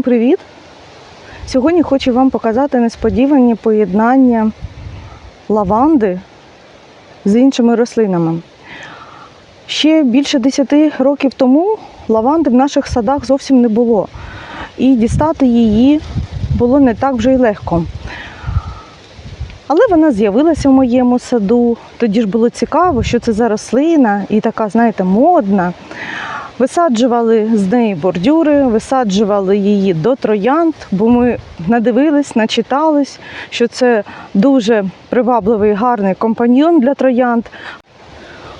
Всім привіт! Сьогодні хочу вам показати несподівані поєднання лаванди з іншими рослинами. Ще більше 10 років тому лаванди в наших садах зовсім не було. І дістати її було не так вже й легко. Але вона з'явилася в моєму саду. Тоді ж було цікаво, що це за рослина і така, знаєте, модна. Висаджували з неї бордюри, висаджували її до троянд, бо ми надивились, начитались, що це дуже привабливий гарний компаньйон для троянд.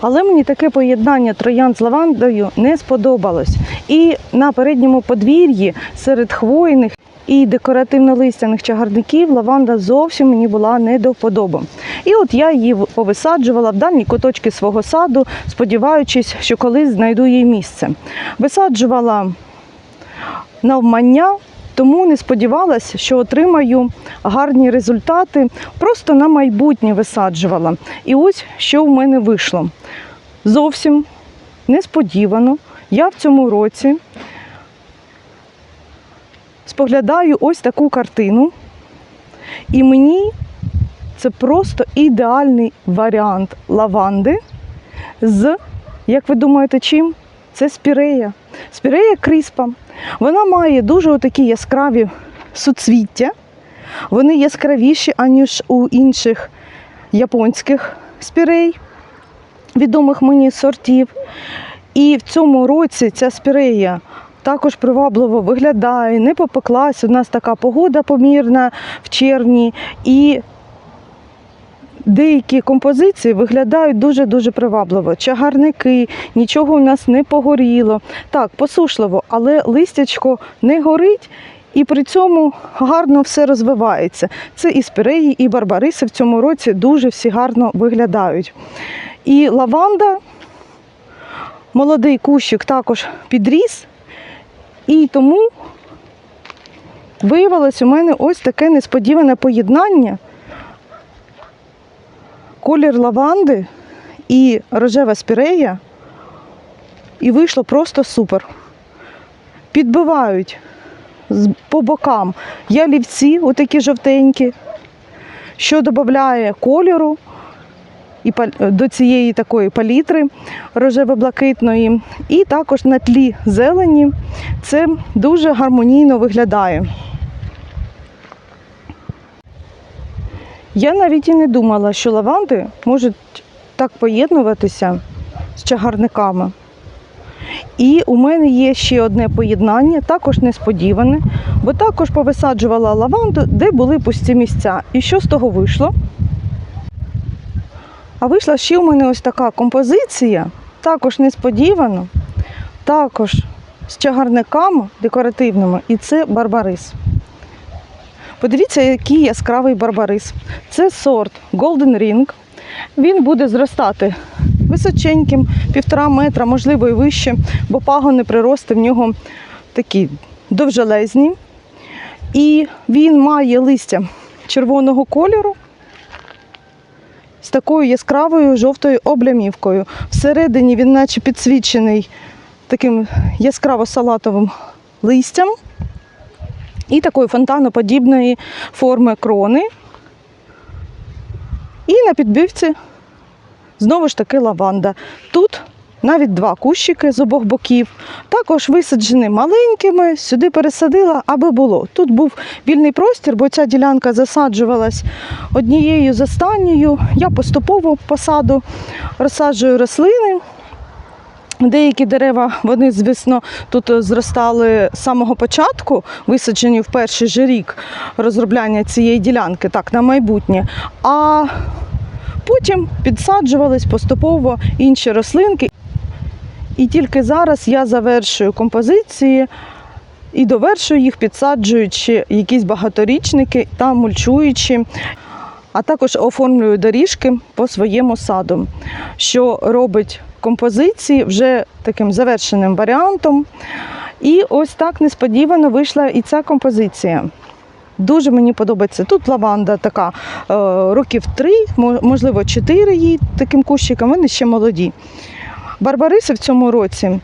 Але мені таке поєднання троянд з лавандою не сподобалось. І на передньому подвір'ї серед хвойних і декоративно-листяних чагарників лаванда зовсім мені була не до вподоби. І от я її повисаджувала в дальні куточки свого саду, сподіваючись, що колись знайду їй місце. Висаджувала навмання, тому не сподівалася, що отримаю гарні результати. Просто на майбутнє висаджувала. І ось що в мене вийшло. Зовсім несподівано я в цьому році споглядаю ось таку картину, і мені це просто ідеальний варіант лаванди з, як ви думаєте, чим? Це спірея. Спірея кріспа. Вона має дуже такі яскраві суцвіття. Вони яскравіші, аніж у інших японських спірей, відомих мені сортів. І в цьому році ця спірея також привабливо виглядає, не попеклась. У нас така погода помірна в червні. І деякі композиції виглядають дуже-дуже привабливо. Чагарники, нічого у нас не погоріло. Так, посушливо, але листячко не горить. І при цьому гарно все розвивається. Це і спіреї, і барбариси в цьому році дуже всі гарно виглядають. І лаванда, молодий кущик також підріс, і тому виявилось у мене ось таке несподіване поєднання. Колір лаванди і рожева спірея. І вийшло просто супер. Підбивають по бокам ялівці, отакі жовтенькі, що додає кольору і до цієї такої палітри рожево-блакитної. І також на тлі зелені це дуже гармонійно виглядає. Я навіть і не думала, що лаванди можуть так поєднуватися з чагарниками. І у мене є ще одне поєднання, також несподіване, бо також повисаджувала лаванду, де були пусті місця. І що з того вийшло? А вийшла ще у мене ось така композиція, також несподівано, також з чагарниками декоративними, і це барбарис. Подивіться, який яскравий барбарис. Це сорт Golden Ring. Він буде зростати височеньким, півтора метра, можливо, і вище, бо пагони прирости в нього такі довжелезні. І він має листя червоного кольору з такою яскравою жовтою облямівкою. Всередині він наче підсвічений таким яскраво-салатовим листям і такої фонтаноподібної форми крони. І на підбивці знову ж таки лаванда. Тут навіть два кущики з обох боків. Також висаджені маленькими, сюди пересадила, аби було. Тут був вільний простір, бо ця ділянка засаджувалась однією з останньою. Я поступово по саду розсаджую рослини. Деякі дерева, вони, звісно, тут зростали з самого початку, висаджені в перший же рік розробляння цієї ділянки, так, на майбутнє. А потім підсаджувались поступово інші рослинки. І тільки зараз я завершую композиції і довершую їх, підсаджуючи якісь багаторічники та мульчуючи, а також оформлюю доріжки по своєму саду, що робить композиції вже таким завершеним варіантом. І ось так несподівано вийшла і ця композиція. Дуже мені подобається. Тут лаванда така е, років три, можливо, чотири їй таким кущикам, вони ще молоді. Барбариси в цьому році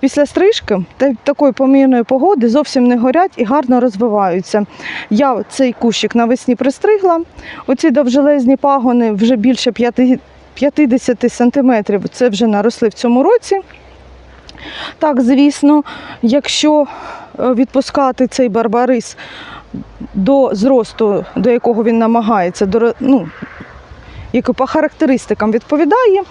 після стрижки та такої помірної погоди зовсім не горять і гарно розвиваються. Я цей кущик навесні пристригла. Оці довжелезні пагони вже більше 5 50 сантиметрів. Це вже наросли в цьому році. Так, звісно, якщо е, відпускати цей барбарис до зросту, до якого він намагається, до, ну, який по характеристикам відповідає,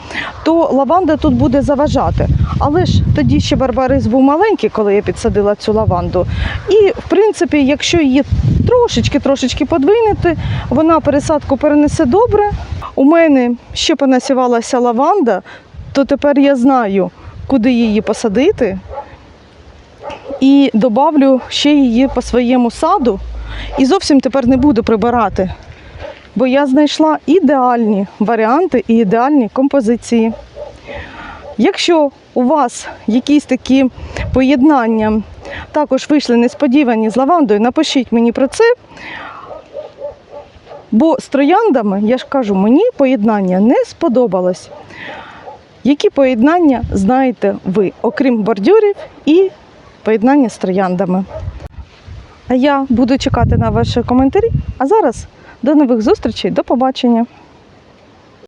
то лаванда тут буде заважати. Але ж тоді ще барбарис був маленький, коли я підсадила цю лаванду. І, в принципі, якщо її трошечки-трошечки подвинути, вона пересадку перенесе добре. У мене ще понасівалася лаванда, то тепер я знаю, куди її посадити. І добавлю ще її по своєму саду. І зовсім тепер не буду прибирати, бо я знайшла ідеальні варіанти і ідеальні композиції. Якщо у вас якісь такі поєднання також вийшли несподівані з лавандою, напишіть мені про це. Бо з трояндами, я ж кажу, мені поєднання не сподобалось. Які поєднання знаєте ви, окрім бордюрів і поєднання з трояндами? А я буду чекати на ваші коментарі. А зараз до нових зустрічей, до побачення!